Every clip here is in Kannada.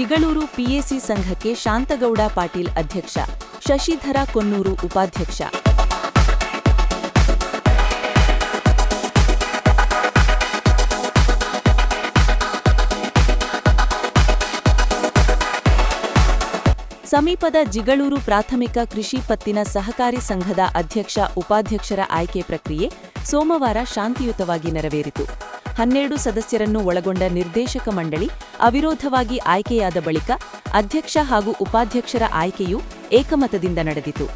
ಜಿಗಳೂರು ಪಿಎಸಿ ಸಂಘಕ್ಕೆ ಶಾಂತಗೌಡ ಪಾಟೀಲ್ ಅಧ್ಯಕ್ಷ, ಶಶಿಧರ ಕೊನ್ನೂರು ಉಪಾಧ್ಯಕ್ಷ. ಸಮೀಪದ ಜಿಗಳೂರು ಪ್ರಾಥಮಿಕ ಕೃಷಿ ಪತ್ತಿನ ಸಹಕಾರಿ ಸಂಘದ ಅಧ್ಯಕ್ಷ, ಉಪಾಧ್ಯಕ್ಷರ ಆಯ್ಕೆ ಪ್ರಕ್ರಿಯೆ ಸೋಮವಾರ ಶಾಂತಿಯುತವಾಗಿ ನೆರವೇರಿತು. ಹನ್ನೆರಡು ಸದಸ್ಯರನ್ನು ಒಳಗೊಂಡ ನಿರ್ದೇಶಕ ಮಂಡಳಿ ಅವಿರೋಧವಾಗಿ ಆಯ್ಕೆಯಾದ ಬಳಿಕ ಅಧ್ಯಕ್ಷ ಹಾಗೂ ಉಪಾಧ್ಯಕ್ಷರ ಆಯ್ಕೆಯು ಏಕಮತದಿಂದ ನಡೆದಿತು.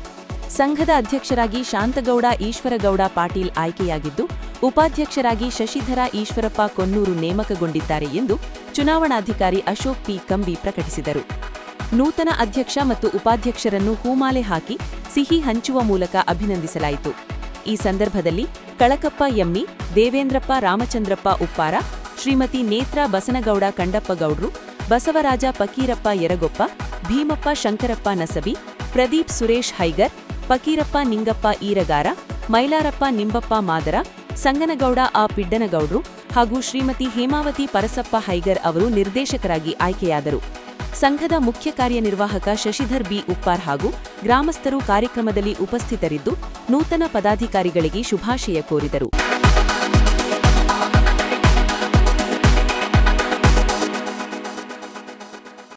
ಸಂಘದ ಅಧ್ಯಕ್ಷರಾಗಿ ಶಾಂತಗೌಡ, ಈಶ್ವರಗೌಡ ಪಾಟೀಲ್ ಆಯ್ಕೆಯಾಗಿದ್ದು, ಉಪಾಧ್ಯಕ್ಷರಾಗಿ ಶಶಿಧರ, ಈಶ್ವರಪ್ಪ ಕೊನ್ನೂರು ನೇಮಕಗೊಂಡಿದ್ದಾರೆ ಎಂದು ಚುನಾವಣಾಧಿಕಾರಿ ಅಶೋಕ್ ಪಿ. ಕಂಬಿ ಪ್ರಕಟಿಸಿದರು. ನೂತನ ಅಧ್ಯಕ್ಷ ಮತ್ತು ಉಪಾಧ್ಯಕ್ಷರನ್ನು ಹೂಮಾಲೆ ಹಾಕಿ ಸಿಹಿ ಹಂಚುವ ಮೂಲಕ ಅಭಿನಂದಿಸಲಾಯಿತು. ಈ ಸಂದರ್ಭದಲ್ಲಿ ಕಳಕಪ್ಪ ಎಮ್ಮಿ, ದೇವೇಂದ್ರಪ್ಪ ರಾಮಚಂದ್ರಪ್ಪ ಉಪ್ಪಾರ, ಶ್ರೀಮತಿ ನೇತ್ರಾ ಬಸನಗೌಡ ಕಂಡಪ್ಪಗೌಡ್ರು ಬಸವರಾಜ ಪಕೀರಪ್ಪ ಯರಗೊಪ್ಪ, ಭೀಮಪ್ಪ ಶಂಕರಪ್ಪ ನಸಬಿ ಪ್ರದೀಪ್ ಸುರೇಶ್ ಹೈಗರ್ ಪಕೀರಪ್ಪ ನಿಂಗಪ್ಪ ಈರಗಾರ, ಮೈಲಾರಪ್ಪ ನಿಂಬಪ್ಪ ಮಾದರ, ಸಂಗನಗೌಡ ಆ ಪಿಡ್ಡನಗೌಡ್ರು ಹಾಗೂ ಶ್ರೀಮತಿ ಹೇಮಾವತಿ ಪರಸಪ್ಪ ಹೈಗರ್ ಅವರು ನಿರ್ದೇಶಕರಾಗಿ ಆಯ್ಕೆಯಾದರು. ಸಂಘದ ಮುಖ್ಯ ಕಾರ್ಯನಿರ್ವಾಹಕ ಶಶಿಧರ್ ಬಿ ಉಪ್ಪಾರ್ ಹಾಗೂ ಗ್ರಾಮಸ್ಥರು ಕಾರ್ಯಕ್ರಮದಲ್ಲಿ ಉಪಸ್ಥಿತರಿದ್ದು ನೂತನ ಪದಾಧಿಕಾರಿಗಳಿಗೆ ಶುಭಾಶಯ ಕೋರಿದರು.